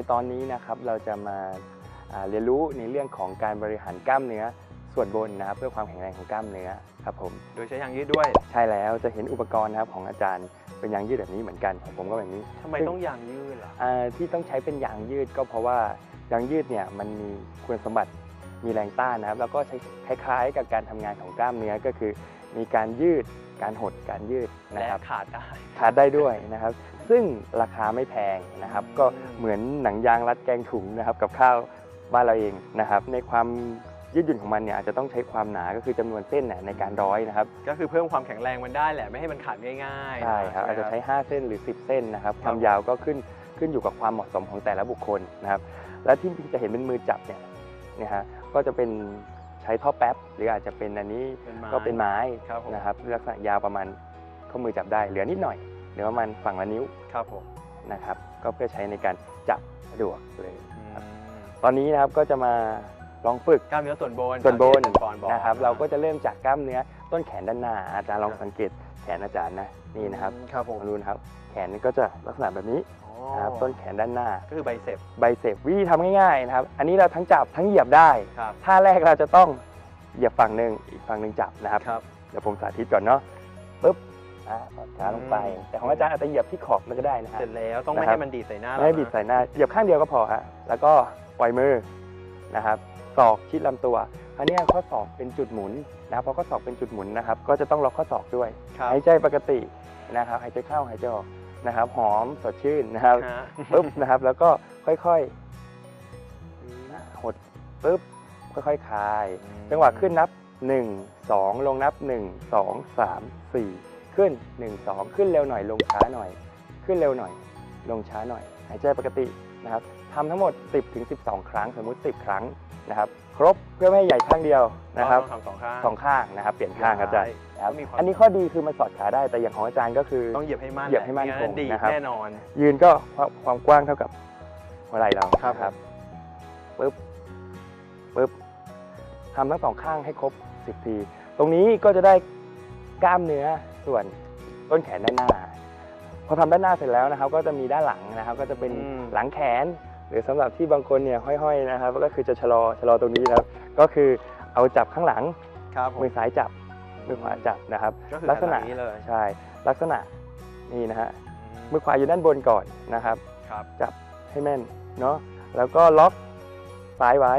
ครับในตอนนี้นะครับเราจะมาอ่าเรียนรู้ในเรื่องของการบริหารกล้ามเนื้อส่วนบนนะครับเพื่อความแข็งแรงของกล้ามเนื้อครับผมโดยใช้ยางยืดด้วย ใช่แล้วจะเห็นอุปกรณ์นะครับของอาจารย์เป็นยางยืดแบบนี้เหมือนกันของผมก็แบบนี้ทำไมต้องยางยืดล่ะอ่าที่ต้องใช้เป็นยางยืดก็เพราะว่ายางยืดเนี่ยมันมีคุณสมบัติมีแรงต้านนะครับ แล้วก็ใช้คล้ายๆ กับการทำงานของกล้ามเนื้อก็คือ มีการยืดการหดการยืดนะและครับขาดได้ขาดได้ด้วยนะครับ ซึ่งราคาไม่แพงนะครับ ก็เหมือนหนังยางรัดแกงถุงนะครับ กับข้าวบ้านเราเองนะครับ ในความยืดหยุ่นของมันเนี่ยอาจจะต้องใช้ความหนาก็คือจำนวนเส้นเนี่ยในการร้อยนะครับก็คือเพิ่มความแข็งแรงมันได้แหละไม่ให้มันขาดง่ายๆใช่ครับอาจจะใช้ 5 เส้นหรือ 10 เส้นนะครับ ความยาวก็ขึ้นขึ้นอยู่กับความเหมาะสมของแต่ละบุคคลนะครับ และที่จะเห็นเป็นมือจับเนี่ยนะฮะก็จะเป็นใช้ท่อแป๊บ หรืออาจจะเป็นอันนี้เป็นไม้ก็เป็นไม้ครับผมนะครับลักษณะยาวประมาณข้อมือจับได้เหลือนิดหน่อยเหลือประมาณฝั่งละนิ้วครับผมนะครับ ก็เพื่อใช้ในการจับสะดวกเลยอืมตอนนี้นะครับก็จะมาลองฝึกกล้ามเนื้อส่วนบนส่วนบนตามที่อาจารย์ปอนบอกนะครับ เราก็จะเริ่มจากกล้ามเนื้อต้นแขนด้านหน้าอาจารย์ลองสังเกตแขนอาจารย์นะนี่นะครับครับผมลองดูนะครับ แขนก็จะลักษณะแบบนี้อ๋อนะครับต้นแขนด้านหน้าก็คือไบเซ็ปไบเซปวิธีทำง่ายๆนะครับ อันนี้เราทั้งจับทั้งเหยียบได้ครับท่าแรกเราจะต้องเหยียบฝั่งหนึ่งอีกฝั่งหนึ่งจับนะครับครับเดี๋ยวผมสาธิตก่อนเนาะปุ๊บ อะสอดขาลงไปอืมแต่ของอาจารย์อาจจะเหยียบที่ขอบมันก็ได้นะฮะ เสร็จแล้วต้องไม่นะครับ ให้มันดีดใส่หน้าไม่ให้เรานะบิดใส่หน้าเหยียบข้างเดียวก็พอฮะแล้วก็ปล่อยมือนะครับศอกชิดลำตัวคราวนี้ข้อศอกเป็นจุดหมุนนะครับเพราะข้อศอกเป็นจุดหมุนนะครับ ก็จะต้องล็อกข้อศอกด้วยครับ หายใจปกตินะครับหายใจเข้าหายใจออกนะครับ หอมสดชื่นนะครับฮะปุ๊บนะครับ แล้วก็ค่อยๆหดปุ๊บค่อยๆคลาย จังหวะขึ้นนับ 1 2 ลงนับ 1 2 3 4 ขึ้น 1 2 ขึ้นเร็วหน่อยลงช้าหน่อย ขึ้นเร็วหน่อย ลงช้าหน่อย หายใจปกตินะครับทำทั้งหมด 10ถึง12 ครั้ง สมมุติ 10 ครั้งนะครับ ครบเพื่อไม่ให้ใหญ่ข้างเดียวนะครับต้องทำสองข้างสองข้างนะครับ เปลี่ยนข้างครับอาจารย์นะครับมีความอันนี้ข้อดีคือมันสอดขาได้แต่อย่างของอาจารย์ก็คือต้องเหยียบให้มั่นเหยียบให้มั่นไงั้คงดีดนะครับแน่นอน ยืนก็ความความกว้างเท่ากับหัวไหล่เราครับนะครับปึ๊บปึ๊บทำทั้งสองข้างให้ครบ 10 ที ตรงนี้ก็จะได้กล้ามเนื้อ ส่วนต้นแขนด้านหน้า พอทำด้านหน้าเสร็จแล้วนะครับ ก็จะมีด้านหลังนะครับ ก็จะเป็นอืมหลังแขน หรือสำหรับที่บางคนเนี่ยห้อยๆนะครับ ก็คือจะชะลอชะลอตรงนี้นะครับ ก็คือเอาจับข้างหลังครับผมมือซ้ายจับมือขวาจับนะครับก็คือลักษณะแบบนี้เลยใช่ลักษณะนี่นะฮะมือขวาอยู่ด้านบนก่อนนะครับครับจับให้แม่นเนาะแล้วก็ล็อกซ้ายไว้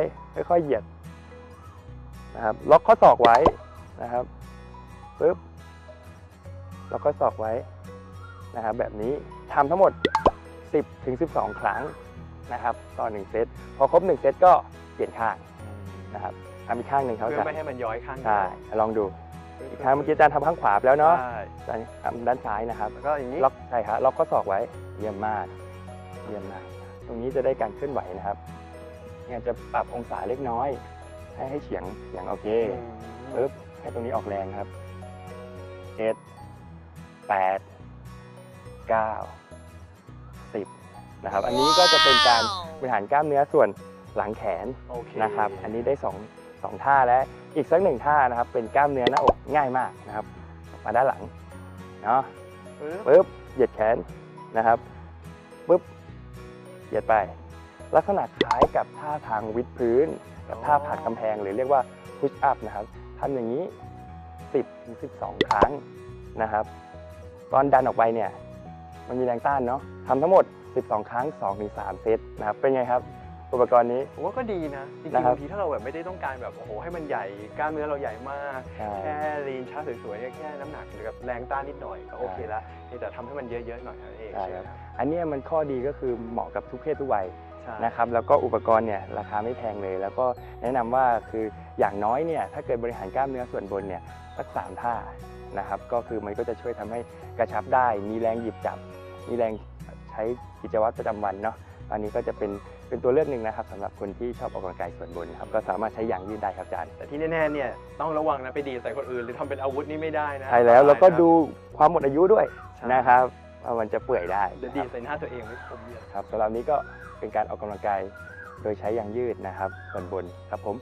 ค่อยๆเหยียดนะครับล็อกข้อศอกไว้นะครับปึ๊บ ล็อกข้อศอกไว้นะครับแบบนี้ทำทั้งหมด 10ถึง12 ครั้งนะครับต่อ1เซตพอครบ 1 เซตก็เปลี่ยนข้างนะครับทำอีกข้างหนึ่งเขาเพื่จะอไม่ให้มันย้อยข้างเดียวใช่ลองดูอีกครั้งเมื่อกี้อาจารย์ทำข้างขวาไปแล้วเนาะใช่อาจารย์ทำด้านซ้ายนะครับ แล้วก็อย่างนี้ล็อกใช่ครับล็อกข้อศอกไว้เยี่ยมมาก เยี่ยมมาก ตรงนี้จะได้การเคลื่อนไหวนะครับเนี่ยจะปรับองศาเล็กน้อย ให้ให้เฉียงเฉียงโอเคปึ๊บให้ตรงนี้ออกแรงครับเจ็ด แปดเก้าสิบนะครับ อันนี้ก็จะเป็นการบริหารกล้ามเนื้อส่วนหลังแขนโอเคนะครับ อันนี้ได้สองสองท่าแล้วอีกสักหนึ่งท่านะครับ เป็นกล้ามเนื้อหน้าอกง่ายมากนะครับ มาด้านหลังเนาะปึ๊บปุ๊บเหยียดแขนนะครับปุ๊บเหยียดไป ลักษณะคล้ายกับท่าทางวิดพื้น กับท่าผลักกำแพงหรือเรียกว่า push up นะครับทำอย่างนี้ 10ถึง12 ครั้งนะครับ ตอนดันออกไปเนี่ยมันมีแรงต้านเนาะทำทั้งหมด 12 ครั้ง2ถึง3เซตนะครับเป็นไงครับอุปกรณ์นี้ผมว่าก็ดีนะจริงๆนะครับบางทีถ้าเราแบบไม่ได้ต้องการแบบโอ้โหให้มันใหญ่กล้ามเนื้อเราใหญ่มากใช่แค่ลีนชาร์ตสวยๆแค่น้ำหนักหรือกับแรงต้านนิดหน่อยก็โอเคละแต่ทำให้มันเยอะๆหน่อยนั่นเองใช่ใช่คไหรัมบอันเนี้ยมันข้อดีก็คือเหมาะกับทุกเพศทุกวัยใช่นะครับแล้วก็อุปกรณ์เนี่ยราคาไม่แพงเลย แล้วก็แนะนำว่าคืออย่างน้อยเนี่ยถ้าเกิดบริหารกล้ามเนื้อส่วนบนเนี่ย สักสามท่านะครับ ก็คือมันก็จะช่วยทำให้กระชับได้ มีแรงหยิบจับ มีแรงใช้กิจวัตรประจำวันเนาะอันนี้ก็จะเป็นเป็นตัวเลือกหนึ่งนะครับสำหรับคนที่ชอบออกกำลังกายส่วนบนครับก็สามารถใช้ยางยืดได้ครับอาจารย์แต่ที่แน่ๆเนี่ยต้องระวังนะไปดีดใส่คนอื่น หรือทำเป็นอาวุธนี่ไม่ได้นะใช่แล้วแล้วก็อันตรายนะดูความหมดอายุด้วยใช่นะครับว่ามันจะเปื่อยได้เดี๋ยวดีดใส่หน้าตัวเองไม่คมเยอะครับสำหรับนี้ก็เป็นการออกกำลังกายโดยใช้ยางยืดนะครับส่วนบนครับผม